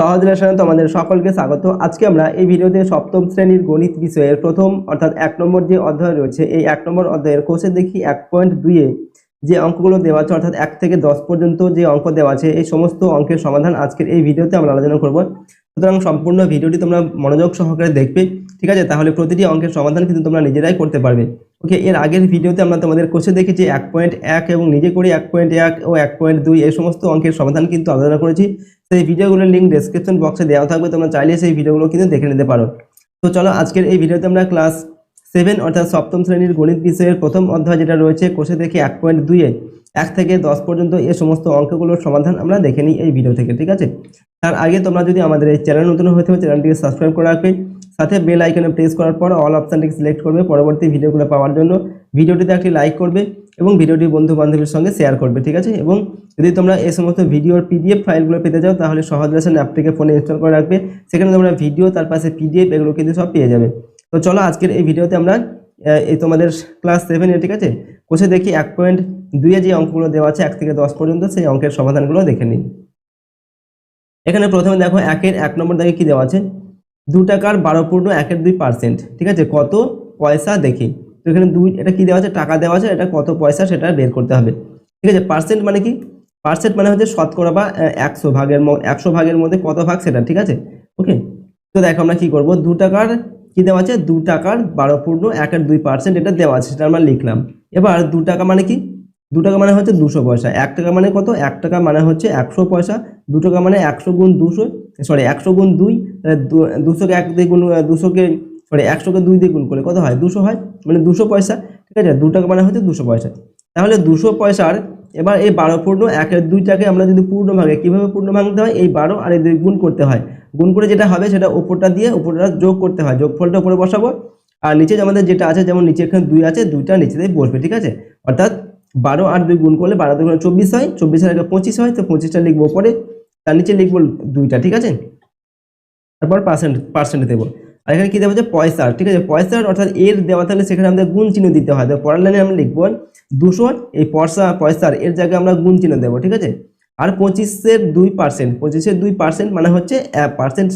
সহজ রেশনে তোমাদের সকলকে স্বাগত। আজকে আমরা এই ভিডিওতে সপ্তম শ্রেণির গণিত বিষয়ের প্রথম অর্থাৎ এক নম্বর যে অধ্যায় রয়েছে, এই এক নম্বর অধ্যায়ের কোষে দেখি এক পয়েন্ট দুইয়ে যে অঙ্কগুলো দেওয়া আছে, অর্থাৎ এক থেকে দশ পর্যন্ত যে অঙ্ক দেওয়া আছে, এই সমস্ত অঙ্কের সমাধান আজকের এই ভিডিওতে আমরা আলোচনা করব। সুতরাং সম্পূর্ণ ভিডিওটি তোমরা মনোযোগ সহকারে দেখবে, ঠিক আছে? তাহলে প্রতিটি অঙ্কের সমাধান কিন্তু তোমরা নিজেরাই করতে পারবে। ওকে, এর আগের ভিডিওতে আমরা তোমাদের কোষে দেখেছি, এক পয়েন্ট এক এবং নিজে করে এক পয়েন্ট এক ও এক পয়েন্ট দুই, এই সমস্ত অঙ্কের সমাধান কিন্তু আলোচনা করেছি। সেই ভিডিওগুলোর লিঙ্ক ডেসক্রিপশন বক্সে দেওয়া থাকবে, তোমরা চাইলে সেই ভিডিওগুলো কিন্তু দেখে নিতে পারো। তো চলো, আজকের এই ভিডিওতে আমরা ক্লাস সেভেন অর্থাৎ সপ্তম শ্রেণির গণিত বিষয়ের প্রথম অধ্যায় যেটা রয়েছে কোষে দেখে এক পয়েন্ট দুইয়ে এক থেকে দশ পর্যন্ত এই সমস্ত অঙ্কগুলোর সমাধান আমরা দেখে নিই এই ভিডিও থেকে, ঠিক আছে? তার আগে তোমরা যদি আমাদের এই চ্যানেল নতুন হয়ে থাকো চ্যানেলটিকে সাবস্ক্রাইব করে রাখবে। সাথে বেল আইকনে প্রেস করার পর অল অপশানটিকে সিলেক্ট করবে পরবর্তী ভিডিওগুলো পাওয়ার জন্য। ভিডিওটিতে একটি লাইক করবে এবং ভিডিওটি বন্ধু বান্ধবের সঙ্গে শেয়ার করবে, ঠিক আছে? এবং যদি তোমরা এই সমস্ত ভিডিওর পিডিএফ ফাইলগুলো পেতে চাও, তাহলে সহজ লেসন অ্যাপটিকে ফোনে ইনস্টল করে রাখবে। সেখানে তোমরা ভিডিও তার পাশে পিডিএফ এগুলো কিন্তু সব পেয়ে যাবে। তো চলো আজকের এই ভিডিওতে আমরা এই তোমাদের ক্লাস সেভেনে ঠিক আছে? কোষে দেখি এক পয়েন্ট দুইয়ে যে অঙ্কগুলো দেওয়া আছে, এক থেকে দশ পর্যন্ত সেই অঙ্কের সমাধানগুলো দেখে নিই। এখানে প্রথমে দেখো একের এক নম্বর দাগে কি দেওয়া আছে? দু টাকার বারো পূর্ণ একের দুই পার্সেন্ট ঠিক আছে? কত পয়সা দেখি। তো এখানে দুই, এটা কী দেওয়া আছে? টাকা দেওয়া আছে, এটা কত পয়সা সেটা বের করতে হবে। ঠিক আছে? পার্সেন্ট মানে কি? পার্সেন্ট মানে হচ্ছে শতকরা বা একশো ভাগের একশো ভাগের মধ্যে কত ভাগ সেটা, ঠিক আছে? ওকে তো দেখো আমরা কি করব? দু টাকার কী দেওয়া আছে? দু টাকার বারো পূর্ণ একের দুই পার্সেন্ট এটা দেওয়া আছে, সেটা আমরা লিখলাম। এবার দু টাকা মানে কি? দু টাকা মানে হচ্ছে দুশো পয়সা। এক টাকা মানে কত? এক টাকা মানে হচ্ছে একশো পয়সা। দু টাকা মানে একশো গুণ দুশো সরি একশো গুণ দুই দুশোকে এক দিয়ে গুণ, দুশোকে সরি একশোকে দুই দিয়ে গুণ করলে কত হয়? দুশো হয় মানে দুশো পয়সা, ঠিক আছে? দু টাকা মানে হচ্ছে দুশো পয়সা। তাহলে দুশো পয়সার এবার এই বারো পূর্ণ একের দুইটাকে আমরা যদি পূর্ণ ভাগে কীভাবে পূর্ণ ভাঙতে হয়? এই বারো আর এই দুই গুণ করতে হয়। গুণ করে যেটা হবে সেটা উপরটা দিয়ে উপরটা যোগ করতে হয়। যোগফলটা উপরে বসাবো। আর নিচে আমাদের যেটা আছে, যেমন নিচে এখানে দুই আছে, দুইটা নিচেতেই বসবে, ঠিক আছে? অর্থাৎ বারো আর দুই গুণ করলে বারো দুগুণে চব্বিশ হয়, চব্বিশের আগে পঁচিশ হয়, তো পঁচিশটা লিখব পরে, তার নিচে লিখব দুইটা, ঠিক আছে? তারপর পার্সেন্ট পার্সেন্ট দেবো। আর এখানে কি দেবো যে পয়সার ঠিক আছে? পয়সার অর্থাৎ এর দেওয়া থাকলে সেখানে আমাদের গুণ চিহ্ন দিতে হয়। পরের লাইনে আমরা লিখব দুশো, এই পয়সা, পয়সার এর জায়গায় আমরা গুণ চিহ্ন দেবো, ঠিক আছে? আর পঁচিশের দুই পার্সেন্ট পঁচিশের দুই পার্সেন্ট মানে হচ্ছে পার্সেন্ট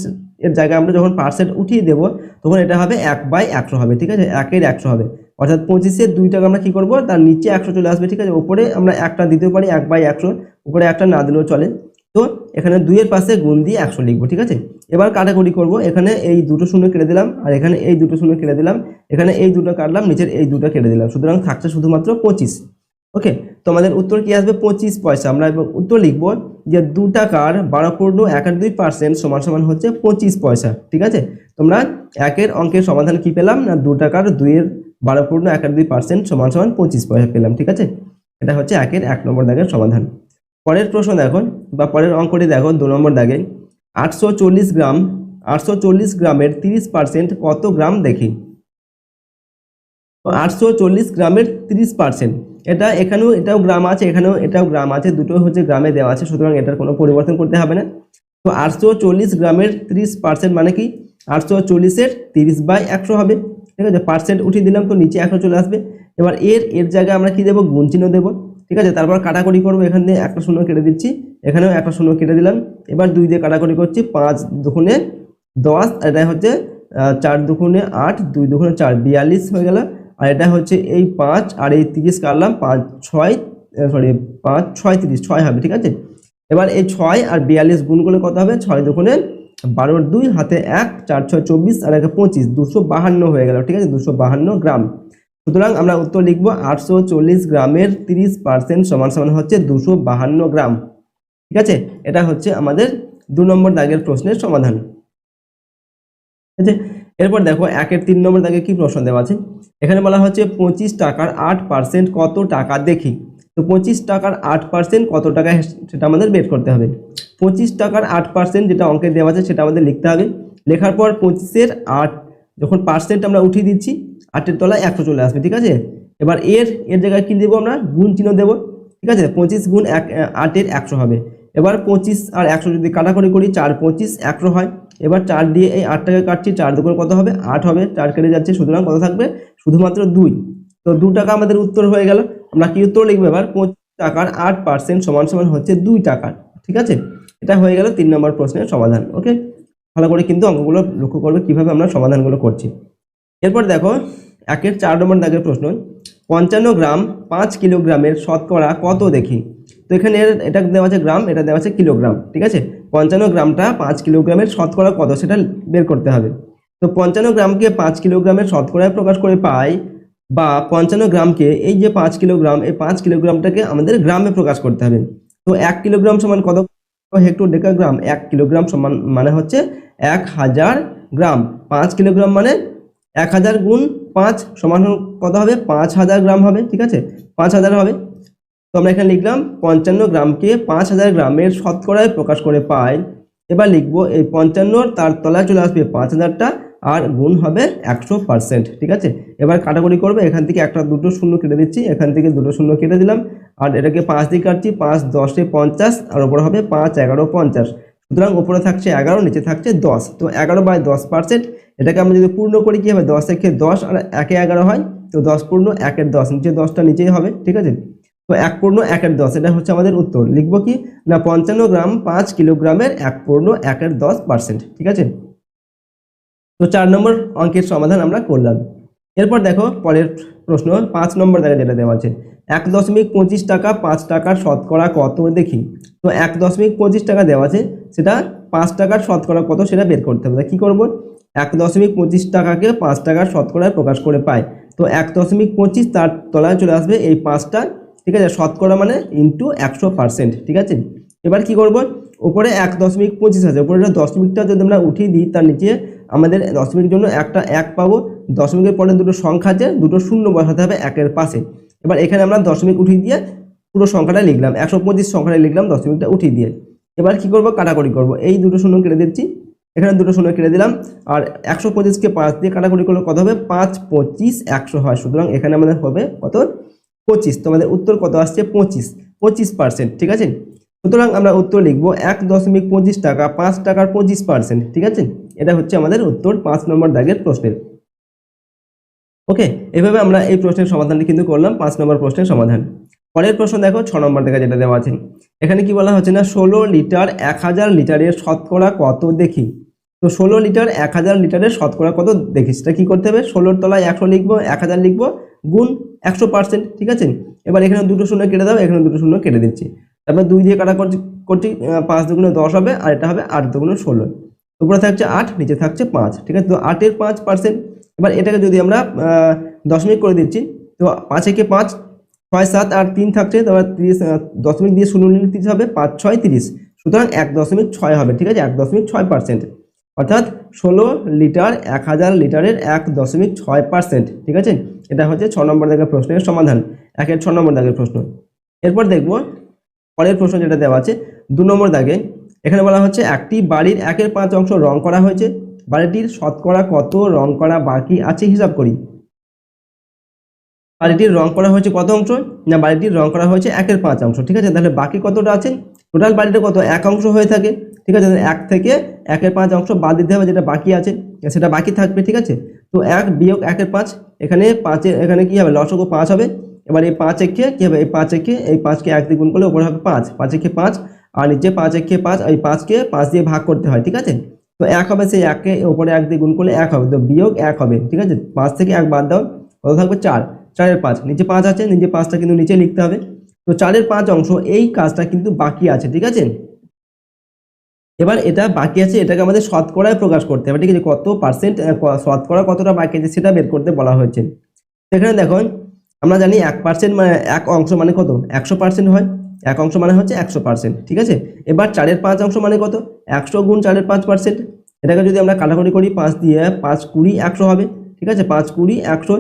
এর জায়গায় আমরা যখন পার্সেন্ট উঠিয়ে দেবো, তখন এটা হবে এক বাই একশো হবে, ঠিক আছে? একের একশো হবে। অর্থাৎ পঁচিশের দুই টাকা আমরা কি করব? তার নিচে একশো চলে আসবে, ঠিক আছে? উপরে আমরা একটা দিতেও পারি, এক বাই একশো। উপরে একটা না দিলেও চলে। তো এখানে দুইয়ের পাশে গুণ দিয়ে একশো লিখব, ঠিক আছে? এবার কাটাকুটি করব। এখানে এই দুটো শূন্য কেটে দিলাম, আর এখানে এই দুটো শূন্য কেটে দিলাম। এখানে এই দুটো কাটলাম, নিচের এই দুটো কেটে দিলাম। সুতরাং থাকছে শুধুমাত্র পঁচিশ। ওকে? তো আমাদের উত্তর কি আসবে? পঁচিশ পয়সা। আমরা উত্তর লিখব যে দু টাকার বারো পূর্ণ দুই পার্সেন্ট সমান সমান হচ্ছে পঁচিশ পয়সা, ঠিক আছে? তোমরা একের অঙ্কের সমাধান কি পেলাম? না দু টাকার দুইয়ের বারো পূর্ণ একের দুই পার্সেন্ট সমান সমান পঁচিশ পয়সা পেলাম, ঠিক আছে? এটা হচ্ছে একের এক নম্বর দাগের সমাধান। পরের প্রশ্ন দেখো, বা পরের অঙ্কটি দেখো দু নম্বর দাগে। আটশো চল্লিশ গ্রাম, আটশো চল্লিশ গ্রামের তিরিশ পার্সেন্ট কত গ্রাম দেখি? আটশো চল্লিশ গ্রামের তিরিশ পার্সেন্ট এটা এখানেও এটাও গ্রাম আছে, এখানেও এটাও গ্রাম আছে দুটো হচ্ছে গ্রামে দেওয়া আছে, সুতরাং এটার কোনো পরিবর্তন করতে হবে না। তো আটশো চল্লিশ গ্রামের তিরিশ পার্সেন্ট মানে কি? আটশো চল্লিশের তিরিশ বাই একশো হবে। ঠিক আছে? পার্সেন্ট উঠিয়ে দিলাম তো নিচে একশো চলে আসবে। এবার এর এর জায়গায় আমরা কি দেবো? গুণ চিহ্ন দেবো। ঠিক আছে? তারপর কাটাকুটি করব। এখান দিয়ে একটা শূন্য কেটে দিচ্ছি। এখানেও একটা শূন্য কেটে দিলাম। এবার দুই দিয়ে কাটাকুটি করছি। পাঁচ দুগুণে দশ এটা হচ্ছে চার দুগুণে আট, দুই দুগুণে চার, বিয়াল্লিশ হয়ে গেল। আর এটা হচ্ছে এই পাঁচ, আর এই তিরিশ কাটলাম। পাঁচ ছয় সরি পাঁচ ছয় তিরিশ, ছয় হবে, ঠিক আছে? এবার এই ছয় আর বিয়াল্লিশ গুণ করলে কত হবে? ছয় দুগুণে বারোর দুই হাতে এক, চার, ছয়, চব্বিশ, আর একে পঁচিশ, দুশো বাহান্ন হয়ে গেল, ঠিক আছে? দুশো বাহান্ন গ্রাম। সুতরাং আমরা উত্তর লিখব আটশো চল্লিশ গ্রামের তিরিশ পার্সেন্ট সমান সমান হচ্ছে দুশো বাহান্ন গ্রাম। ঠিক আছে? এটা হচ্ছে আমাদের দু নম্বর দাগের প্রশ্নের সমাধান। ঠিক আছে? এরপর দেখো, একের তিন নম্বর দাগে কি প্রশ্ন দেওয়া আছে? এখানে বলা হচ্ছে পঁচিশ টাকার আট পার্সেন্ট কত টাকা দেখি? তো পঁচিশ টাকার আট পার্সেন্ট কত টাকা, সেটা আমাদের বের করতে হবে। পঁচিশ টাকার আট পার্সেন্ট যেটা অঙ্কে দেওয়া আছে সেটা আমাদের লিখতে হবে। লেখার পর পঁচিশের আট, যখন পার্সেন্ট আমরা উঠিয়ে দিচ্ছি, আটের তলায় একশো চলে আসবে, ঠিক আছে? এবার এর এর জায়গায় কী দেবো আমরা? গুণ চিহ্ন দেবো, ঠিক আছে? পঁচিশ গুণ এক, আটের একশো হবে। এবার পঁচিশ আর একশো যদি কাটাকুটি করি, চার পঁচিশ একশো হয়। এবার চার দিয়ে এই আটটাকে কাটছি, চার দুপুর কত হবে? আট হবে। চার কেটে যাচ্ছে, সুতরাং কত থাকবে? শুধুমাত্র দুই। তো দু টাকা আমাদের উত্তর হয়ে গেল। আমরা কি উত্তর লিখব এবার? পঁচিশ টাকার আট পার্সেন্ট সমান সমান হচ্ছে দুই টাকার, ঠিক আছে? এটা হয়ে গেল তিন নম্বর প্রশ্নের সমাধান ওকে ভালো করে কিন্তু অঙ্কগুলো লক্ষ্য করবে কীভাবে আমরা সমাধানগুলো করছি। এরপর দেখো, একের চার নম্বর দাগের প্রশ্ন, পঞ্চান্ন গ্রাম পাঁচ কিলোগ্রামের শতকরা কত দেখি? তো এখানে এটা দেওয়া আছে গ্রাম, এটা দেওয়া আছে কিলোগ্রাম, ঠিক আছে? পঞ্চান্ন গ্রামটা পাঁচ কিলোগ্রামের শতকরা কত সেটা বের করতে হবে। তো পঞ্চান্ন গ্রামকে পাঁচ কিলোগ্রামের শতকরায় প্রকাশ করে পাই, বা পঞ্চান্ন গ্রামকে এই যে পাঁচ কিলোগ্রাম, এই পাঁচ কিলোগ্রামটাকে আমাদের গ্রামে প্রকাশ করতে হবে। তো এক কিলোগ্রাম সমান কত? হেক্টর ডেকাগ্রাম এক কিলোগ্রাম সমান মানে হচ্ছে এক হাজার গ্রাম। পাঁচ কিলোগ্রাম মানে এক হাজার গুণ পাঁচ সমান কত হবে? পাঁচ হাজার গ্রাম হবে, ঠিক আছে? পাঁচ হাজার হবে। তো আমরা এখানে লিখলাম পঞ্চান্ন গ্রামকে পাঁচ হাজার গ্রামের শতকরায় প্রকাশ করে পাই। এবার লিখব এই পঞ্চান্নর তার তলায় চলে আসবে পাঁচ হাজারটা। আর গুণ হবে একশো পার্সেন্ট ঠিক আছে? এবার কাটাকুটি করবে, এখান থেকে একটা দুটো শূন্য কেটে দিচ্ছি, এখান থেকে দুটো শূন্য কেটে দিলাম, আর এটাকে পাঁচ দিয়ে কাটছি, পাঁচ, দশে পঞ্চাশ, আর ওপরে হবে পাঁচ, এগারো, পঞ্চাশ। সুতরাং ওপরে থাকছে এগারো, নিচে থাকছে দশ। তো এগারো বাই দশ পার্সেন্ট এটাকে আমরা যদি পূর্ণ করি, কী হবে? দশ একে দশ, আর একে এগারো হয়, তো দশ পূর্ণ একের দশ, নিচে দশটা নিচেই হবে, ঠিক আছে? তো এক পূর্ণ একের দশ, এটা হচ্ছে আমাদের উত্তর। লিখব কি? না, পঞ্চান্ন গ্রাম পাঁচ কিলোগ্রামের এক পূর্ণ একের দশ পার্সেন্ট ঠিক আছে? তো চার নম্বর অঙ্কের সমাধান আমরা করলাম। এরপর দেখো পরের প্রশ্ন, পাঁচ নম্বর দেখা যেটা দেওয়া আছে। এক দশমিক পঁচিশ টাকা পাঁচ টাকার শতকরা কত দেখি? তো এক দশমিক পঁচিশ টাকা দেওয়া আছে, সেটা পাঁচ টাকার শতকরা কত সেটা বের করতে হবে। কি করব? এক দশমিক পঁচিশ টাকাকে পাঁচ টাকার শতকরায় প্রকাশ করে পাই। তো এক দশমিক পঁচিশ তার তলায় চলে আসবে এই পাঁচটা, ঠিক আছে? শতকরা মানে ইন্টু একশো পার্সেন্ট ঠিক আছে? এবার কি করব? ওপরে এক দশমিক পঁচিশ আছে, ওপরে দশমিকটা যদি আমরা উঠিয়ে দিই তার নিচে আমাদের দশমিকের জন্য একটা এক পাবো। দশমিকের পরে দুটো সংখ্যা আছে, দুটো শূন্য বসাতে হবে একের পাশে। এবার এখানে আমরা দশমিক উঠিয়ে দিয়ে পুরো সংখ্যাটা লিখলাম। একশো পঁচিশ সংখ্যাটা লিখলাম, দশমিকটা উঠিয়ে দিয়ে। এবার কি করব? কাটাকুটি করব। এই দুটো শূন্য কেটে দিচ্ছি। এখানে দুটো শূন্য কেটে দিলাম। আর একশো পঁচিশকে পাঁচ দিয়ে কাটাকুটি করলে কত হবে? পাঁচ পঁচিশ একশো হয়। সুতরাং এখানে আমাদের হবে কত? পঁচিশ। তোমাদের উত্তর কত আসছে? পঁচিশ। পঁচিশ পার্সেন্ট ঠিক আছে? সুতরাং আমরা উত্তর লিখব এক দশমিক পঁচিশ টাকা, পাঁচ টাকার পঁচিশ পার্সেন্ট ঠিক আছে? এটা হচ্ছে আমাদের উত্তর পাঁচ নম্বর দাগের প্রশ্নের। ওকে এভাবে আমরা এই প্রশ্নের সমাধানটি কিন্তু করলাম, পাঁচ নম্বর প্রশ্নের সমাধান। পরের প্রশ্ন দেখো, ছ নম্বর দেখা যেটা দেওয়া আছে। এখানে কি বলা হচ্ছে না, ষোলো লিটার এক হাজার লিটারের শতকরা কত দেখি? তো ষোলো লিটার এক হাজার লিটারের শতকরা কত দেখি? সেটা কী করতে হবে? ষোলোর তলায় একশো লিখব, এক হাজার লিখব, গুণ একশো পার্সেন্ট ঠিক আছে? এবার এখানে দুটো শূন্য কেটে দাও, এখানে দুটো শূন্য কেটে দিচ্ছি। তারপর দুই দিয়ে কাটা করছি করছি পাঁচ দুগুণে দশ হবে, আর এটা হবে আট দুগুণে ষোলো। উপরে থাকছে আট, নিচে থাকছে পাঁচ, ঠিক আছে? তো আটের পাঁচ পার্সেন্ট এবার এটাকে যদি আমরা দশমিক করে দিচ্ছি, তো পাঁচ একে পাঁচ, ছয়, সাত আর তিন থাকছে তারপর তিরিশ দশমিক দিয়ে শূন্য নিলে তিরিশ হবে, পাঁচ, ছয়, তিরিশ। সুতরাং এক দশমিক ছয় হবে, ঠিক আছে? এক দশমিক ছয় পার্সেন্ট অর্থাৎ ষোলো লিটার এক হাজার লিটারের এক দশমিক ছয় পার্সেন্ট ঠিক আছে? এটা হচ্ছে ছ নম্বর দাগের প্রশ্নের সমাধান। একের ছ নম্বর দাগের প্রশ্ন। এরপর দেখব পরের প্রশ্ন যেটা দেওয়া আছে, দু নম্বর দাগে, এখানে বলা হচ্ছে একটি বাড়ির একের পাঁচ অংশ রং করা হয়েছে, বাড়িটির শতকরা কত রং করা বাকি আছে হিসাব করি। বাড়িটির রং করা হয়েছে কত অংশ? না, বাড়িটির রং করা হয়েছে একের পাঁচ অংশ, ঠিক আছে? তাহলে বাকি কতটা আছে? টোটাল বাড়িটা কত? এক অংশ হয়ে থাকে, ঠিক আছে? এক থেকে একের পাঁচ অংশ বাদ দিতে হবে যেটা বাকি আছে, সেটা বাকি থাকবে, ঠিক আছে? তো এক বিয়োগ একের পাঁচ, এখানে পাঁচের, এখানে কি হবে? লসগো পাঁচ হবে এবার এই পাঁচ একে কি হবে? এই পাঁচ একে, এই পাঁচকে এক দিয়ে গুণ করলে ওপরে হবে পাঁচ। পাঁচ একে পাঁচ, আর নিচে পাঁচ একে পাঁচ এই পাঁচকে পাঁচ দিয়ে ভাগ করতে হয়, ঠিক আছে? তো এক হবে সেই এককে ওপরে এক দিয়ে গুণ করলে এক হবে, তো বিয়োগ এক হবে, ঠিক আছে? পাঁচ থেকে এক বাদ দাও, কত থাকবে? চার। চারের পাঁচ। নিচে পাঁচ আছে, নিচে পাঁচটা কিন্তু নিচে লিখতে হবে। তো চারের পাঁচ অংশ, এই কাজটা কিন্তু বাকি আছে, ঠিক আছে? এবার এটা বাকি আছে, এটাকে আমাদের শতকরায় প্রকাশ করতে হবে, ঠিক আছে? কত পার্সেন্ট শতকরা কতটা বাকি আছে সেটা বের করতে বলা হয়েছে। সেখানে দেখো আমরা জানি এক পার্সেন্ট মানে এক অংশ মানে কত? একশো পার্সেন্ট হয়। এক অংশ মানে হচ্ছে একশো পার্সেন্ট ঠিক আছে? এবার চারের পাঁচ অংশ মানে কত? একশো গুণ চারের পাঁচ পার্সেন্ট এটাকে যদি আমরা কাটাকুটি করি, পাঁচ দিয়ে পাঁচ কুড়ি একশো হবে, ঠিক আছে? পাঁচ কুড়ি একশো,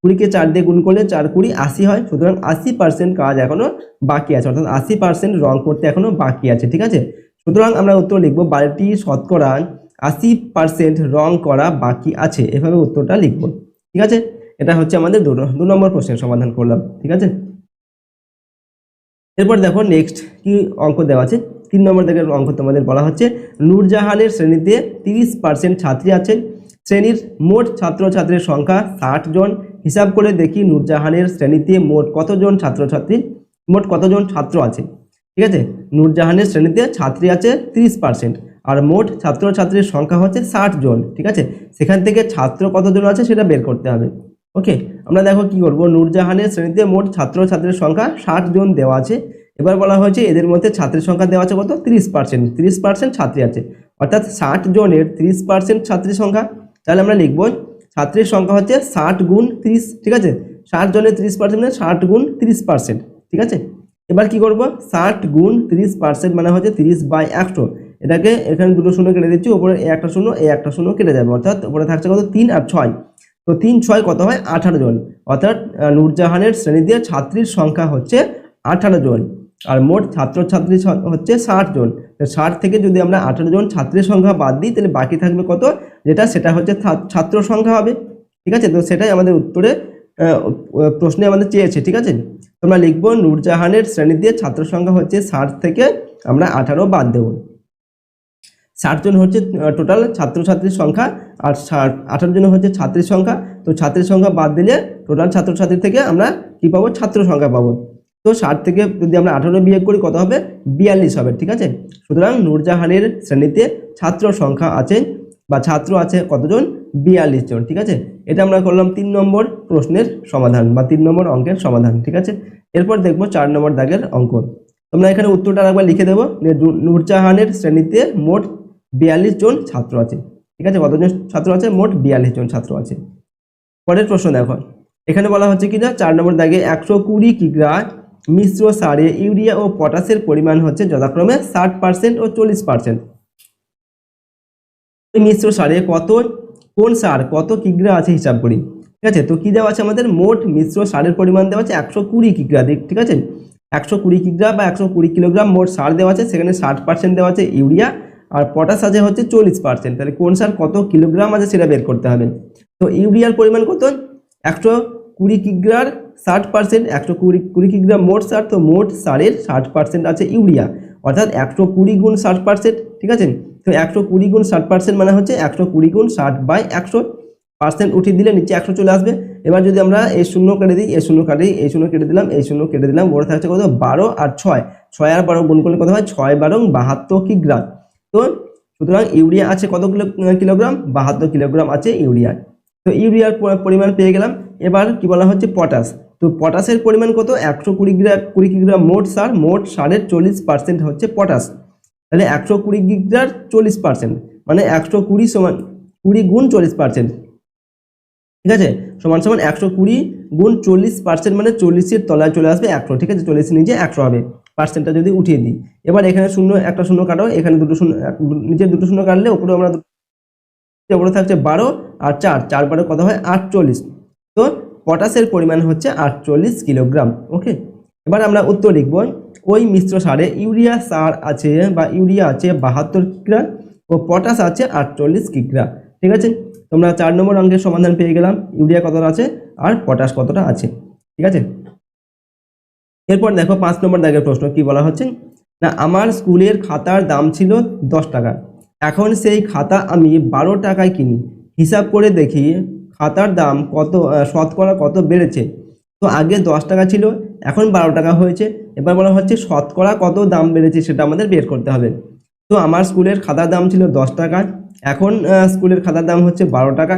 কুড়িকে চার দিয়ে গুণ করলে চার কুড়ি আশি হয়। সুতরাং আশি পার্সেন্ট কাজ এখনও বাকি আছে, অর্থাৎ আশি পার্সেন্ট রং করতে এখনও বাকি আছে, ঠিক আছে? সুতরাং আমরা উত্তর লিখব, বাড়িটি শতকরা আশি পার্সেন্ট রং করা বাকি আছে। এভাবে উত্তরটা লিখব, ঠিক আছে? এটা হচ্ছে আমাদের দু নম্বর প্রশ্নের সমাধান করলাম, ঠিক আছে? এরপর দেখো নেক্সট কি অঙ্ক দেওয়া আছে? তিন নম্বর থেকে অঙ্ক তোমাদের বলা হচ্ছে, নূরজাহানের শ্রেণীতে তিরিশ পার্সেন্ট ছাত্রী আছেন, শ্রেণির মোট ছাত্রছাত্রীর সংখ্যা ষাট জন। হিসাব করে দেখি নূরজাহানের শ্রেণীতে মোট কতজন ছাত্রছাত্রী, মোট কতজন ছাত্র আছে, ঠিক আছে? নূরজাহানের শ্রেণীতে ছাত্রী আছে তিরিশ পার্সেন্ট আর মোট ছাত্রছাত্রীর সংখ্যা হচ্ছে ষাট জন, ঠিক আছে? সেখান থেকে ছাত্র কতজন আছে সেটা বের করতে হবে। ওকে আমরা দেখো কি করব? নূরজাহানের শ্রেণীতে মোট ছাত্রছাত্রীর সংখ্যা ষাট জন দেওয়া আছে। এবার বলা হয়েছে এদের মধ্যে ছাত্রীর সংখ্যা দেওয়া আছে কত? তিরিশ পার্সেন্ট তিরিশ পার্সেন্ট ছাত্রী আছে। অর্থাৎ ষাট জনের তিরিশ পার্সেন্ট ছাত্রীর সংখ্যা। তাহলে আমরা লিখব, ছাত্রীর সংখ্যা হচ্ছে ষাট গুণ তিরিশ, ঠিক আছে? ষাট জনের তিরিশ পার্সেন্ট মানে ষাট গুণ তিরিশ পার্সেন্ট ঠিক আছে? এবার কি করব? ষাট গুণ তিরিশ পার্সেন্ট মানে হচ্ছে তিরিশ বাই একশো। এটাকে এখানে দুটো শূন্য কেটে দিচ্ছি, ওপরে একটা শূন্য, এ একটা শূন্য কেটে যাবে। অর্থাৎ ওপরে থাকছে কত? তিন আর ছয়। তো তিন ছয় কত হয়? আঠারো জন। অর্থাৎ নূরজাহানের শ্রেণীতে ছাত্রীর সংখ্যা হচ্ছে আঠারো জন। আর মোট ছাত্রছাত্রী হচ্ছে ষাট জন। ষাট থেকে যদি আমরা আঠারো জন ছাত্রীর সংখ্যা বাদ দিই, তাহলে বাকি থাকবে কত? যেটা, সেটা হচ্ছে ছাত্র সংখ্যা হবে। ঠিক আছে? তো সেটাই আমাদের উত্তরে প্রশ্নে আমাদের চেয়েছে। ঠিক আছে? তোমরা লিখব, নূরজাহানের শ্রেণীতে ছাত্র সংখ্যা হচ্ছে ষাট থেকে আমরা আঠারো বাদ দেবো। ষাট জন হচ্ছে টোটাল ছাত্রছাত্রীর সংখ্যা আর আঠারো জন হচ্ছে ছাত্রীর সংখ্যা। তো ছাত্রীর সংখ্যা বাদ দিলে টোটাল ছাত্রছাত্রী থেকে আমরা কি পাবো? ছাত্র সংখ্যা পাবো। তো ষাট থেকে যদি আমরা আঠারো বিয়োগ করি, কত হবে? বিয়াল্লিশ হবে, ঠিক আছে? সুতরাং নূরজাহানের শ্রেণীতে ছাত্র সংখ্যা আছে বা ছাত্র আছে কতজন? বিয়াল্লিশ জন, ঠিক আছে? এটা আমরা করলাম তিন নম্বর প্রশ্নের সমাধান বা তিন নম্বর অঙ্কের সমাধান, ঠিক আছে? এরপর দেখব চার নম্বর দাগের অঙ্ক। তোমরা এখানে উত্তরটা একবার লিখে দেবো নূরজাহানের শ্রেণীতে মোট বিয়াল্লিশ জন ছাত্র আছে। ঠিক আছে? কতজন ছাত্র আছে? মোট বিয়াল্লিশ জন ছাত্র আছে। পরের প্রশ্ন দেখো। এখানে বলা হচ্ছে কি না চার নম্বর দাগে একশো কুড়ি কিগ্রা মিশ্র সারে ইউরিয়া ও পটাশের পরিমাণ হচ্ছে যথাক্রমে ষাট পার্সেন্ট ও চল্লিশ পার্সেন্ট। মিশ্র সারে কত? কোন সার? কত কিগ্রা আছে? হিসাব করি। ঠিক আছে? তো কি দেওয়া আছে আমাদের? মোট মিশ্র সারের পরিমাণ দেওয়া আছে একশো কুড়ি কিগ্রা। ঠিক আছে? একশো কুড়ি কিগ্রা বা একশো কুড়ি কিলোগ্রাম মোট সার দেওয়া আছে। সেখানে ষাট পার্সেন্ট দেওয়া আছে ইউরিয়া আর পটাশ আছে হচ্ছে চল্লিশ পার্সেন্ট তাহলে কোন সার কত কিলোগ্রাম আছে সেটা বের করতে হবে। তো ইউরিয়ার পরিমাণ কত? একশো কুড়ি কিগ্রার ষাট পার্সেন্ট একশো কুড়ি কুড়ি কিগ্রা মোট সার, তো মোট সারের ষাট পার্সেন্ট আছে ইউরিয়া। অর্থাৎ একশো কুড়ি গুণ ষাট পার্সেন্ট ঠিক আছে? তো একশো কুড়ি গুণ ষাট পার্সেন্ট মানে হচ্ছে একশো কুড়ি গুণ ষাট বাই একশো পার্সেন্ট উঠিয়ে দিলে নিচে একশো চলে আসবে। এবার যদি আমরা এই শূন্য কেটে দিই এই শূন্য কাটি এই শূন্য কেটে দিলাম এই শূন্য কেটে দিলাম ওর থাকছে কত? বারো আর ছয়। ছয় আর বারো গুণ করলে কত হয়? ছয় বারো বাহাত্তর কিগ্রা তো সুতরাং ইউরিয়া আছে কত কিলো কিলোগ্রাম? বাহাত্তর কিলোগ্রাম আছে ইউরিয়া। তো ইউরিয়ার পরিমাণ পেয়ে গেলাম। এবার কি বলা হচ্ছে? পটাশ। তো পটাশের পরিমাণ কত? একশো কুড়ি গ্রাম কুড়ি কিগ্রা মোট সার, মোট সারের চল্লিশ পার্সেন্ট হচ্ছে পটাশ। তাহলে একশো কুড়ি কিগ্রার চল্লিশ পার্সেন্ট মানে একশো কুড়ি সমান কুড়ি গুণ চল্লিশ পার্সেন্ট ঠিক আছে? সমান সমান একশো কুড়ি গুণ চল্লিশ পার্সেন্ট মানে চল্লিশের তলায় চলে আসবে একশো। ঠিক আছে? চল্লিশের নিচে একশো হবে। পার্সেন্টটা যদি উঠিয়ে দিই। এবার এখানে শূন্য, একটা শূন্য কাটো, এখানে দুটো শূন্য নিচে দুটো শূন্য কাটলে উপরে আমরা উপরে থাকছে বারো আর চার। চার বারো কত হয়? আটচল্লিশ। তো পটাশের পরিমাণ হচ্ছে আটচল্লিশ কিলোগ্রাম ওকে এবার আমরা উত্তর লিখব। ওই মিশ্র সারে ইউরিয়া সার আছে বা ইউরিয়া আছে বাহাত্তর কিগ্রা ও পটাশ আছে আটচল্লিশ কিগ্রা, ঠিক আছে? তোমরা চার নম্বর অঙ্কের সমাধান পেয়ে গেলাম। ইউরিয়া কতটা আছে? আর পটাশ কতটা আছে, ঠিক আছে? এরপর দেখো পাঁচ নম্বর দাগের প্রশ্ন, কি বলা হচ্ছে? না, আমার স্কুলের খাতার দাম ছিল দশ টাকা। এখন সেই খাতা আমি বারো টাকায় কিনি। হিসাব করে দেখি খাতার দাম কত শতকরা কত বেড়েছে। তো আগে দশ টাকা ছিল, এখন বারো টাকা হয়েছে। এবার বলা হচ্ছে শতকরা কত দাম বেড়েছে সেটা আমাদের বের করতে হবে। তো আমার স্কুলের খাতার দাম ছিল দশ টাকা, এখন স্কুলের খাতার দাম হচ্ছে বারো টাকা।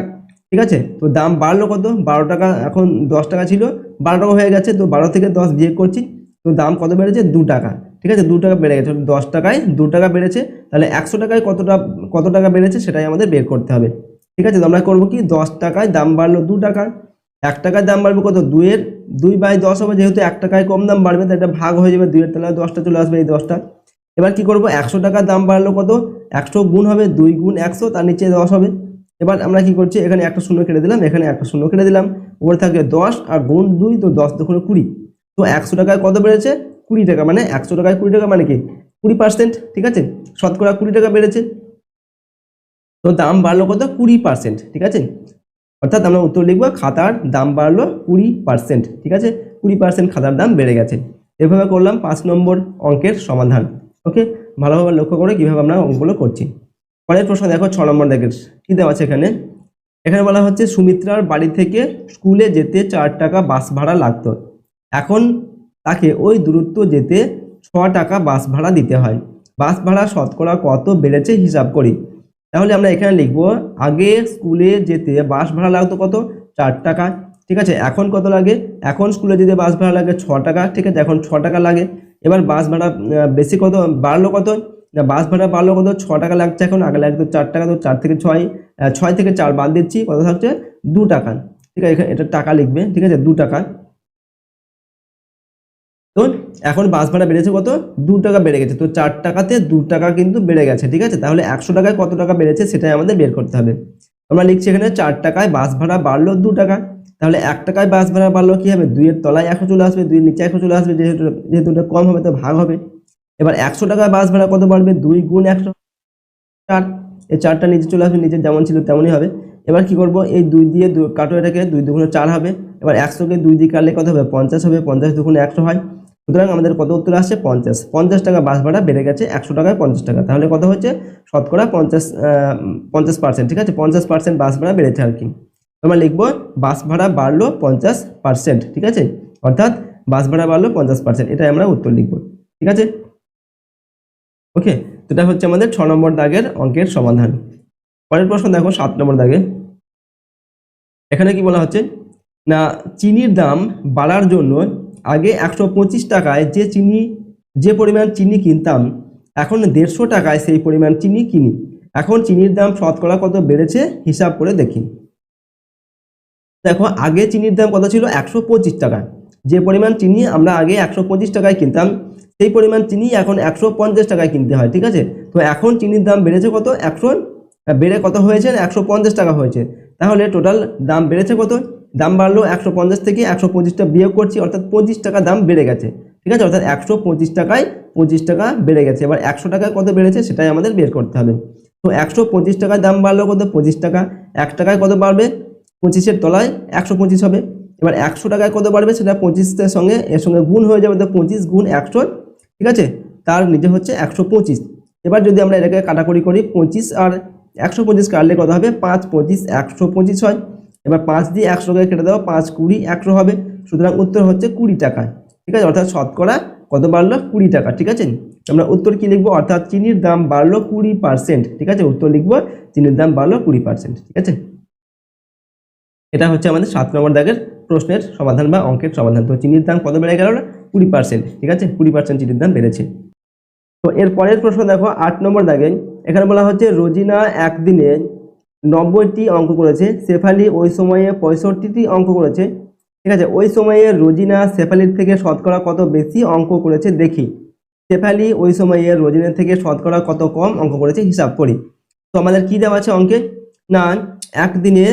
ঠিক আছে? তো দাম বাড়লো কত? বারো টাকা, এখন দশ টাকা ছিল। বারো টাকা হয়ে গেছে, তো বারো থেকে দশ বিয়ে করছি। তো দাম কত বেড়েছে? দু টাকা। ঠিক আছে? দু টাকা বেড়ে গেছে। দশ টাকায় দু টাকা বেড়েছে। তাহলে একশো টাকায় কতটা, কত টাকা বেড়েছে সেটাই আমাদের বের করতে হবে। ঠিক আছে? তো আমরা করব কি? দশ টাকায় দাম বাড়লো দু টাকা। এক টাকায় দাম বাড়বে কত? দুয়ের দুই বাই দশ হবে যেহেতু এক টাকায় কম দাম বাড়বে তো এটা ভাগ হয়ে যাবে দুইয়ের তলায় দশটা চলে আসবে এই দশটা। এবার কি করব? একশো টাকার দাম বাড়লো কত? একশো গুণ হবে দুই গুণ একশো, তার নিচে দশ হবে। এবার আমরা কি করছি? এখানে একটা শূন্য কেটে দিলাম, এখানে একটা শূন্য কেটে দিলাম। উপরে থাকবে দশ আর গুণ দুই, তো দশ দুগুণে কুড়ি। তো একশো টাকায় কত বেড়েছে? কুড়ি টাকা। মানে একশো টাকায় কুড়ি টাকা মানে কি? কুড়ি পার্সেন্ট ঠিক আছে? শতকরা কুড়ি টাকা বেড়েছে। তো দাম বাড়লো কত? কুড়ি পার্সেন্ট ঠিক আছে? অর্থাৎ আমরা উত্তর লিখব, খাতার দাম বাড়লো কুড়ি পার্সেন্ট ঠিক আছে? কুড়ি পার্সেন্ট খাতার দাম বেড়ে গেছে। এভাবে করলাম পাঁচ নম্বর অঙ্কের সমাধান। ওকে? ভালোভাবে লক্ষ্য করে কীভাবে আমরা অঙ্কগুলো করছি। পরের প্রশ্ন দেখো, ছ নম্বর দেখের কী দেওয়া আছে এখানে? এখানে বলা হচ্ছে, সুমিত্রার বাড়ি থেকে স্কুলে যেতে চার টাকা বাস ভাড়া লাগতো। এখন তাকে ওই দূরত্ব যেতে ছ টাকা বাস ভাড়া দিতে হয়। বাস ভাড়া শতকরা কত বেড়েছে হিসাব করি। তাহলে আমরা এখানে লিখব, আগে স্কুলে যেতে বাস ভাড়া লাগতো কত? চার টাকা। ঠিক আছে, এখন কত লাগে? এখন স্কুলে যেতে বাস ভাড়া লাগে ছ টাকা। ঠিক আছে, এখন ছ টাকা লাগে। এবার বাস ভাড়া বেশি কত? বাড়লো কত? বাস ভাড়া বাড়লো কত? ছ টাকা লাগছে এখন, আগে লাগতো চার টাকা, তো চার থেকে ছয় ছয় থেকে চার বাদ দিচ্ছি, কত থাকছে? দু টাকা। ঠিক আছে, এখানে এটা টাকা লিখবে, ঠিক আছে? দু টাকা। তো এখন বাস ভাড়া বেড়েছে কত? দু টাকা বেড়ে গেছে। তো চার টাকাতে দু টাকা কিন্তু বেড়ে গেছে, ঠিক আছে? তাহলে একশো টাকায় কত টাকা বেড়েছে সেটাই আমাদের বের করতে হবে। আমরা লিখছি এখানে চার টাকায় বাস ভাড়া বাড়লো দু টাকা। তাহলে এক টাকায় বাস ভাড়া বাড়লো কি হবে? দুইয়ের তলায় একশো চলে আসবে, দুইয়ের নিচে একশো চলে আসবে, যেহেতু যেহেতু কম হবে, তো ভাগ হবে। এবার একশো টাকায় বাস ভাড়া কত বাড়বে? দুই গুণ একশো চার। এই চারটা নিচে চলে আসবে নিচে যেমন ছিল তেমনই হবে। এবার কি করব? এই দুই দিয়ে কাটো এটাকে দুই দুগুণে চার হবে। এবার একশোকে দুই দিয়ে কাটলে কত হবে? পঞ্চাশ হবে। পঞ্চাশ দুগুণে একশো হয়। সুতরাং আমাদের কত উত্তর আসছে? পঞ্চাশ। পঞ্চাশ টাকা বাস ভাড়া বেড়ে গেছে একশো টাকায় পঞ্চাশ টাকা। তাহলে কত হচ্ছে? শতকরা পঞ্চাশ পঞ্চাশ পার্সেন্ট ঠিক আছে? পঞ্চাশ পার্সেন্ট বাস ভাড়া বেড়েছে আর কি। আমরা লিখব, বাস ভাড়া বাড়লো পঞ্চাশ পার্সেন্ট ঠিক আছে? অর্থাৎ বাস ভাড়া বাড়লো পঞ্চাশ পার্সেন্ট এটাই আমরা উত্তর লিখব, ঠিক আছে? ওকে তো এটা হচ্ছে আমাদের ছ নম্বর দাগের অঙ্কের সমাধান। পরের প্রশ্ন দেখো, সাত নম্বর দাগে। এখানে কি বলা হচ্ছে? না, চিনির দাম বাড়ার জন্য আগে একশো পঁচিশ টাকায় যে চিনি, যে পরিমাণ চিনি কিনতাম, এখন দেড়শো টাকায় সেই পরিমাণ চিনি কিনি। এখন চিনির দাম শতকরা কত বেড়েছে হিসাব করে দেখি। দেখো, আগে চিনির দাম কত ছিল? একশো পঁচিশ টাকা যে পরিমাণ চিনি আমরা আগে একশো পঁচিশ টাকায় কিনতাম, সেই পরিমাণ চিনি এখন একশো পঞ্চাশ টাকায় কিনতে হয়, ঠিক আছে? তো এখন চিনির দাম বেড়েছে কত? একশো বেড়ে কত হয়েছে? একশো পঞ্চাশ টাকা হয়েছে। তাহলে টোটাল দাম বেড়েছে কত? দাম বাড়লো একশো পঞ্চাশ থেকে একশো পঁচিশটা বিয়োগ করছি, অর্থাৎ পঁচিশ টাকা দাম বেড়ে গেছে, ঠিক আছে? অর্থাৎ একশো পঁচিশ টাকায় পঁচিশ টাকা বেড়ে গেছে। এবার একশো টাকায় কত বেড়েছে সেটাই আমাদের বের করতে হবে। তো একশো পঁচিশ টাকায় দাম বাড়লো কত? পঁচিশ টাকা। এক টাকায় কত বাড়বে? পঁচিশের তলায় একশো পঁচিশ হবে। এবার একশো টাকায় কত বাড়বে? সেটা পঁচিশের সঙ্গে, এর সঙ্গে গুণ হয়ে যাবে তো পঁচিশ গুণ একশো, ঠিক আছে? তার নিজে হচ্ছে একশো পঁচিশ। এবার যদি আমরা এটাকে কাটাকুটি করি, পঁচিশ আর একশো পঁচিশ কাটলে কত হবে? পাঁচ পঁচিশ, একশো পঁচিশ হয়। এবার পাঁচ দিয়ে একশোকে কেটে দেওয়া পাঁচ কুড়ি, একশো হবে। সুতরাং উত্তর হচ্ছে কুড়ি টাকা, ঠিক আছে? অর্থাৎ শতকরা কত বাড়লো? কুড়ি টাকা, ঠিক আছে? আমরা উত্তর কি লিখব? অর্থাৎ চিনির দাম বাড়লো কুড়ি পার্সেন্ট ঠিক আছে? উত্তর লিখব, চিনির দাম বাড়লো কুড়ি পার্সেন্ট ঠিক আছে? এটা হচ্ছে আমাদের সাত নম্বর দাগের প্রশ্নের সমাধান বা অঙ্কের সমাধান। তো চিনির দাম কত বেড়ে গেল? না কুড়ি পার্সেন্ট ঠিক আছে? কুড়ি পার্সেন্ট চিনির দাম বেড়েছে। তো এর পরের প্রশ্ন দেখো, আট নম্বর দাগে। এখানে বলা হচ্ছে, রোজিনা একদিনে নব্বইটি অঙ্ক করেছে। শেফালি ওই সময়ে পঁয়ষট্টিটি অঙ্ক করেছে। ঠিক আছে? ওই সময়ে রোজিনা শেফালির থেকে শতকরা কত বেশি অঙ্ক করেছে? দেখি। শেফালি ওই সময়ে রোজিনার থেকে শতকরা কত কম অঙ্ক করেছে? হিসাব করি। তো আমাদের কি দেওয়া আছে অঙ্কে? না একদিনে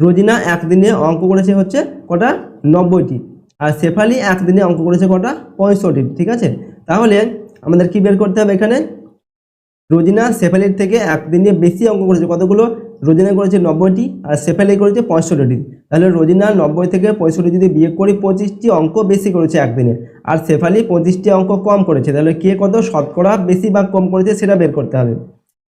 রোজিনা একদিনে অঙ্ক করেছে হচ্ছে কটা? নব্বইটি। আর শেফালি একদিনে অঙ্ক করেছে কটা? পঁয়ষট্টি, ঠিক আছে? তাহলে আমাদের কি বের করতে হবে এখানে? রোজিনা শেফালির থেকে একদিনে বেশি অঙ্ক করেছে। কতগুলো? রোজিনা করেছে নব্বইটি আর শেফালি করেছে পঁয়ষট্টিটি। তাহলে রোজিনা নব্বই থেকে পঁয়ষট্টি যদি বিয়ে করি, পঁচিশটি অঙ্ক বেশি করেছে একদিনে। আর শেফালি পঁচিশটি অঙ্ক কম করেছে। তাহলে কে কত? শতকরা বেশি বা কম করেছে সেটা বের করতে হবে।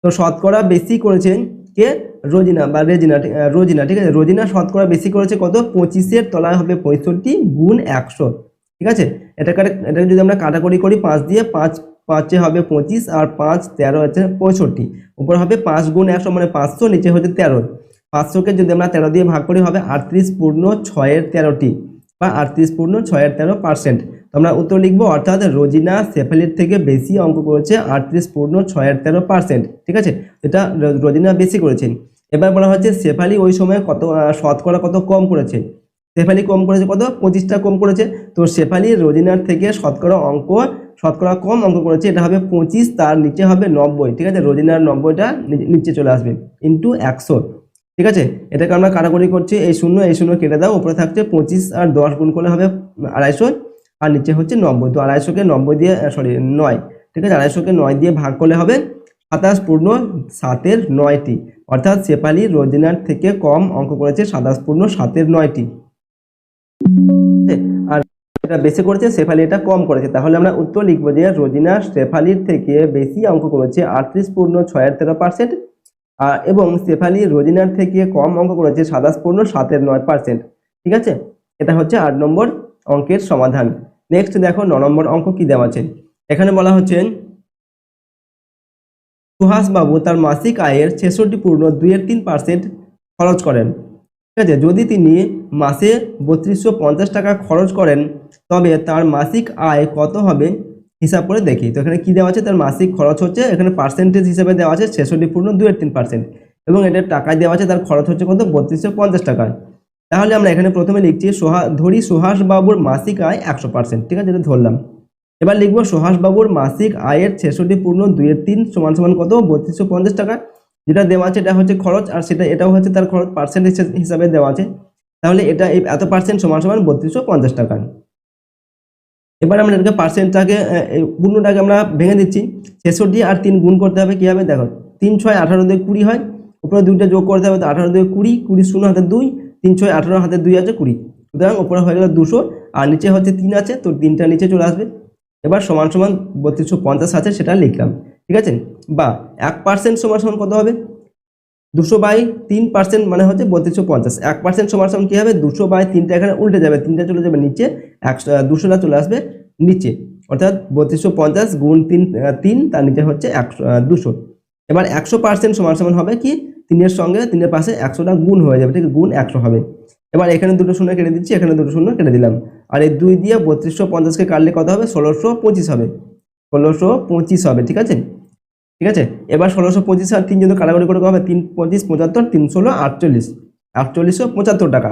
তো শতকরা বেশি করেছেন কে? রোজিনা বা রেজিনা রোজিনা, ঠিক আছে? রোজিনা শতকরা বেশি করেছে কত? পঁচিশের তলায় হবে পঁয়ষট্টি গুণ একশো। ঠিক আছে? এটা কাটে- এটাকে যদি আমরা কাটাকুটি করি, পাঁচ দিয়ে পাঁচ, পাঁচে হবে পঁচিশ আর পাঁচ তেরো হচ্ছে পঁয়ষট্টি। উপর হবে পাঁচ গুণ একশো মানে পাঁচশো, নিচে হচ্ছে তেরো। পাঁচশোকে যদি আমরা তেরো দিয়ে ভাগ করি, হবে আটত্রিশ পূর্ণ ছয়ের তেরোটি বা আটত্রিশ পূর্ণ ছয়ের তেরো পার্সেন্ট। আমরা উত্তর লিখব, অর্থাৎ রোজিনা সেফেলির থেকে বেশি অঙ্ক করেছে আটত্রিশ পূর্ণ ছয়ের তেরো পার্সেন্ট, ঠিক আছে? এটা রোজিনা বেশি করেছেন। এবার বলা হচ্ছে শেফালি ওই সময় কত শতকরা কত কম করেছে? শেফালি কম করেছে কত? পঁচিশটা কম করেছে। তো শেফালি রোজিনার থেকে শতকরা অঙ্ক, শতকরা কম অঙ্ক করেছে, এটা হবে পঁচিশ, তার নিচে হবে নব্বই, ঠিক আছে? রোজিনার নব্বইটা নিচে- চলে আসবে ইন্টু একশো, ঠিক আছে? এটাকে আমরা কাটাকুটি করছি, এই শূন্য এই শূন্য কেটে দাও, উপরে থাকছে পঁচিশ, আর দশ গুণ করলে হবে আড়াইশো আর নিচে হচ্ছে নব্বই। তো আড়াইশোকে নব্বই দিয়ে সরি নয়। ঠিক আছে, আড়াইশোকে নয় দিয়ে ভাগ করলে হবে সাতাশ পূর্ণ সাতের নয়টি। অর্থাৎ শেফালি রোজিনার থেকে কম অঙ্ক করেছে সাতাশ পূর্ণ সাতের নয়টি। আর এটা বেশি করেছে, শেফালি এটা কম করেছে। তাহলে আমরা উত্তর লিখব যে রোজিনা শেফালির থেকে বেশি অঙ্ক করেছে আটত্রিশ পূর্ণ ছয়ের তেরো পার্সেন্ট। এবং শেফালি রোজিনার থেকে কম অঙ্ক করেছে সাতাশ পূর্ণ সাতের নয় পার্সেন্ট। ঠিক আছে? এটা হচ্ছে আট নম্বর অঙ্কের সমাধান। নেক্সট দেখো ন নম্বর অঙ্ক কি দেওয়া আছে? এখানে বলা হচ্ছে, সুহাসবাবু তার মাসিক আয়ের ছেষট্টি পূর্ণ দুইয়ের তিন পার্সেন্ট খরচ করেন। ঠিক আছে? যদি তিনি মাসে বত্রিশশো পঞ্চাশ টাকা খরচ করেন, তবে তার মাসিক আয় কত হবে? হিসাব করে দেখি। তো এখানে কি দেওয়া আছে? তার মাসিক খরচ হচ্ছে, এখানে পার্সেন্টেজ হিসাবে দেওয়া আছে ছেষট্টি পূর্ণ দুইয়ের তিন পার্সেন্ট এবং এটা টাকায় দেওয়া আছে, তার খরচ হচ্ছে কত? বত্রিশশো পঞ্চাশ টাকা তাহলে আমরা এখানে প্রথমে লিখছি সোহা, ধরি সুহাস বাবুর মাসিক আয় একশো পার্সেন্ট ঠিক আছে? এটা ধরলাম। এবার লিখব সুহাস বাবুর মাসিক আয়ের ছেষট্টি পূর্ণ দুইয়ের তিন সমান সমান কত? বত্রিশশো পঞ্চাশ টাকা। যেটা দেওয়া আছে, এটা হচ্ছে খরচ, আর সেটা, এটাও হচ্ছে তার খরচ পার্সেন্ট হিসাবে দেওয়া আছে। তাহলে এটা এই এত পার্সেন্ট সমান সমান বত্রিশশো পঞ্চাশ টাকা। এবার আমরা এটাকে পার্সেন্টটাকে পূর্ণটাকে আমরা ভেঙে দিচ্ছি। ছেষট্টি আর তিন গুণ করতে হবে, কী হবে? দেখো, তিন, ছয়, আঠারো দিয়ে কুড়ি হয়। উপরে দুইটা যোগ করতে হবে, তো আঠারো দিয়ে কুড়ি কুড়ি শূন্য, হাতে দুই। তিন ছয় আঠারো হাতে দুই আছে কুড়ি। সুতরাং উপরে হয়ে গেল দুশো, আর নিচে হচ্ছে তিন আছে, তো তিনটা নিচে চলে আসবে। এবার সমান সমান বত্রিশশো পঞ্চাশ আছে সেটা লিখলাম, ঠিক আছে? বা এক পার্সেন্ট সমান সমান কত হবে? দুশো বাই তিন পার্সেন্ট মানে হচ্ছে বত্রিশশো পঞ্চাশ। এক পার্সেন্ট সমান সমান কী হবে? দুশো বাই তিনটা এখানে উল্টে যাবে, তিনটা চলে যাবে নিচে, একশো দুশোটা চলে আসবে নিচে। অর্থাৎ বত্রিশশো পঞ্চাশ গুণ তিন তিন, তার নিচে হচ্ছে একশো দুশো। এবার একশো পার্সেন্ট সমান সমান হবে কি? তিনের সঙ্গে তিনের পাশে একশোটা গুণ হয়ে যাবে, ঠিক? গুণ একশো হবে। এবার এখানে দুটো শূন্য কেটে দিচ্ছি, এখানে দুটো শূন্য কেটে দিলাম। আর এই দুই দিয়ে বত্রিশশো পঞ্চাশকে কাটলে কত হবে? ষোলোশো পঁচিশ হবে। ষোলোশো পঁচিশ হবে, ঠিক আছে? ঠিক আছে? এবার ষোলোশো পঁচিশ আর তিন যদি কাটাকাটি করে হবে? তিন পঁচিশ, পঁচাত্তর, তিন ষোলো, আটচল্লিশ। আটচল্লিশশো পঁচাত্তর টাকা।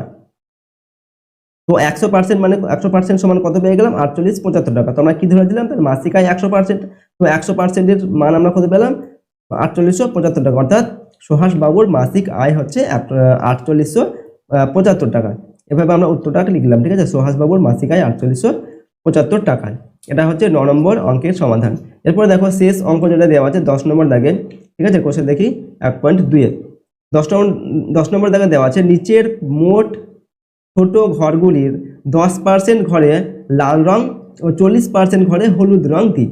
তো একশো পার্সেন্ট মানে একশো পার্সেন্ট সমান কত পেয়ে গেলাম? আটচল্লিশ, পঁচাত্তর টাকা। তো আমরা কি ধরে দিলাম? তার মাসিক আয় একশো পার্সেন্ট। তো একশো পার্সেন্টের মান আমরা কত পেলাম? আটচল্লিশশো পঁচাত্তর টাকা। অর্থাৎ সুহাস বাবুর মাসিক আয় হচ্ছে আটচল্লিশশো পঁচাত্তর টাকা। এভাবে আমরা উত্তরটাকে লিখলাম ঠিক আছে? সুহাস বাবুর মাসিক আয় আটচল্লিশশো পঁচাত্তর টাকা এটা হচ্ছে ন নম্বর অঙ্কের সমাধান। এরপরে দেখো, শেষ অঙ্ক যেটা দেওয়া আছে, দশ নম্বর দাগে, ঠিক আছে? কোষে দেখি, এক পয়েন্ট দুইয়ে। দশ নম্বর দশ নম্বর দাগে দেওয়া আছে, নিচের মোট ছোট ঘরগুলির দশ পার্সেন্ট ঘরে লাল রং ও চল্লিশ পার্সেন্ট ঘরে হলুদ রং দিই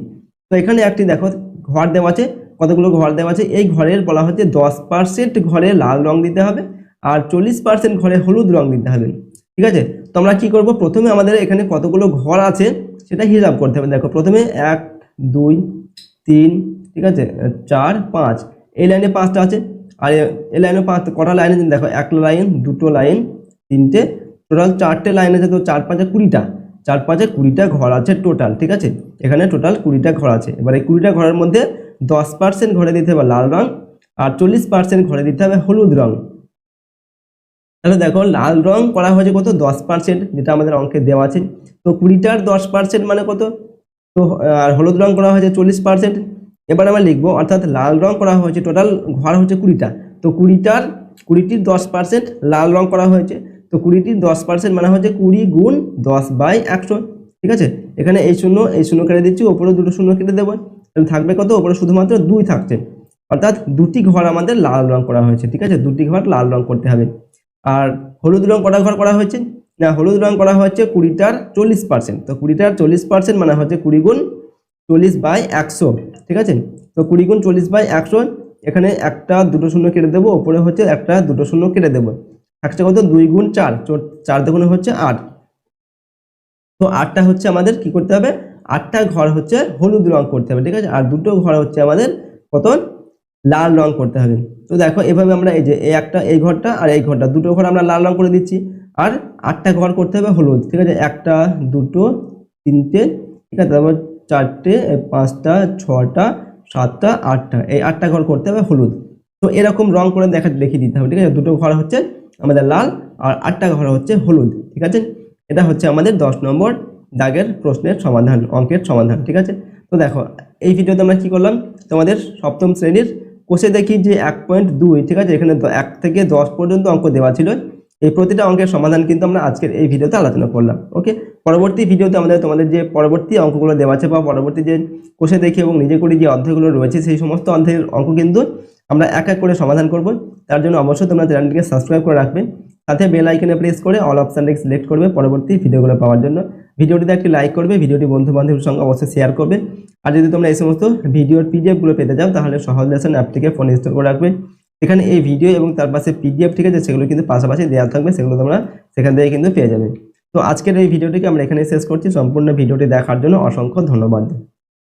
তো এখানে একটি দেখো, ঘর দেওয়া আছে কতগুলো ঘর দেওয়া আছে? এই ঘরের বলা হচ্ছে দশ পার্সেন্ট ঘরে লাল রং দিতে হবে আর চল্লিশ পার্সেন্ট ঘরে হলুদ রং দিতে হবে। ঠিক আছে? তো আমরা কী করব? প্রথমে আমাদের এখানে কতগুলো ঘর আছে সেটা হিসাব করতে হবে। দেখো, প্রথমে এক, দুই, তিন, ঠিক আছে? চার, পাঁচ। এই লাইনে পাঁচটা আছে। আর এই লাইনে পাঁচ, কটা লাইন দেখো একটা লাইন, দুটো লাইন, তিনটে। টোটাল চারটে লাইন আছে, তো চার পাঁচে কুড়িটা। চার পাঁচে কুড়িটা ঘর আছে টোটাল ঠিক আছে? এখানে টোটাল কুড়িটা ঘর আছে। এবার এই কুড়িটা ঘরের মধ্যে দশ পার্সেন্ট ঘরে দিতে হবে লাল রং আর চল্লিশ পার্সেন্ট ঘরে দিতে হবে হলুদ রং। তাহলে দেখো লাল রং করা হয়েছে কত? দশ পার্সেন্ট যেটা আমাদের অঙ্কে দেওয়া আছে। তো কুড়িটার দশ পার্সেন্ট মানে কত? তো, আর হলুদ রং করা হয়েছে চল্লিশ পার্সেন্ট এবার আমরা লিখব, অর্থাৎ লাল রং করা হয়েছে টোটাল ঘর হচ্ছে কুড়িটা। তো কুড়িটার, কুড়িটির দশ পার্সেন্ট লাল রং করা হয়েছে। তো কুড়িটির দশ পার্সেন্ট মানে হচ্ছে কুড়ি গুণ দশ বাই একশো। ঠিক আছে? এখানে এই শূন্য এই শূন্য কেটে দিচ্ছি, ওপরে দুটো শূন্য কেটে দেবো। তাহলে থাকবে কত? ওপরে শুধুমাত্র দুই থাকছে। অর্থাৎ দুটি ঘর আমাদের লাল রং করা হয়েছে, ঠিক আছে? দুটি ঘর লাল রং করতে হবে। আর হলুদ রং কটা ঘর করা হয়েছে? না, হলুদ রং করা হয়েছে কুড়িটার চল্লিশ পার্সেন্ট তো কুড়িটার চল্লিশ পার্সেন্ট মানে হচ্ছে কুড়ি গুণ চল্লিশ বাই একশো, ঠিক আছে? তো কুড়ি গুণ চল্লিশ বাই একশো, এখানে একটা দুটো শূন্য কেটে দেবো, ওপরে হচ্ছে একটা দুটো শূন্য কেটে দেবো। একটা কত? দুই গুণ চার চার দুগুণে হচ্ছে আট। তো আটটা হচ্ছে আমাদের কি করতে হবে? আটটা ঘর হচ্ছে হলুদ রং করতে হবে, ঠিক আছে? আর দুটো ঘর হচ্ছে আমাদের কত লাল রং করতে হবে। তো দেখো, এভাবে আমরা এই যে এই একটা, এই ঘরটা আর এই ঘরটা, দুটো ঘর আমরা লাল রং করে দিচ্ছি। আর আটটা ঘর করতে হবে হলুদ, ঠিক আছে? একটা, দুটো, তিনটে, ঠিক আছে? তারপর চারটে পাঁচটা, ছটা, সাতটা, আটটা, এই আটটা ঘর করতে হবে হলুদ। তো এরকম রং করে দেখা, দেখিয়ে দিতে হবে, ঠিক আছে? দুটো ঘর হচ্ছে আমাদের লাল আর আটটা ঘর হচ্ছে হলুদ, ঠিক আছে? এটা হচ্ছে আমাদের দশ নম্বর দাগের প্রশ্নের সমাধান, অঙ্কের সমাধান, ঠিক আছে? তো দেখো, এই ভিডিওতে আমরা কি করলাম? তোমাদের সপ্তম শ্রেণির কোষে দেখি যে এক পয়েন্ট দুই, ঠিক আছে? এখানে এক থেকে দশ পর্যন্ত অঙ্ক দেওয়া ছিল। এই প্রতিটা অঙ্কের সমাধান কিন্তু আমরা আজকের এই ভিডিওতে আলোচনা করলাম, ওকে? পরবর্তী ভিডিওতে আমাদের তোমাদের যে পরবর্তী অঙ্কগুলো দেওয়া আছে বা পরবর্তী যে কোষে দেখি এবং নিজে করে যে অধ্যায়গুলো রয়েছে, সেই সমস্ত অধ্যায়ের অঙ্ক কিন্তু আমরা এক এক করে সমাধান করব। তার জন্য অবশ্যই তোমরা চ্যানেলটিকে সাবস্ক্রাইব করে রাখবে। সাথে বেল আইকনে প্রেস করে অল অপশানটি সিলেক্ট করবে পরবর্তী ভিডিওগুলো পাওয়ার জন্য। ভিডিওটিতে একটি লাইক করবে, ভিডিওটি বন্ধু বান্ধবের সঙ্গে অবশ্যই শেয়ার করবে। আর যদি তোমরা এই সমস্ত ভিডিওর পিডিএফগুলো পেতে চাও, তাহলে সহজ লেসন অ্যাপটিকে ফোন ইনস্টল করে রাখবে। এখানে এই ভিডিও এবং তার পাশে পিডিএফ ঠিক আছে, সেগুলো কিন্তু পাশাপাশি দেওয়া থাকবে, সেগুলো তোমরা সেখান থেকে কিন্তু পেয়ে যাবে। তো আজকের এই ভিডিওটিকে আমরা এখানে শেষ করছি। সম্পূর্ণ ভিডিওটি দেখার জন্য অসংখ্য ধন্যবাদ।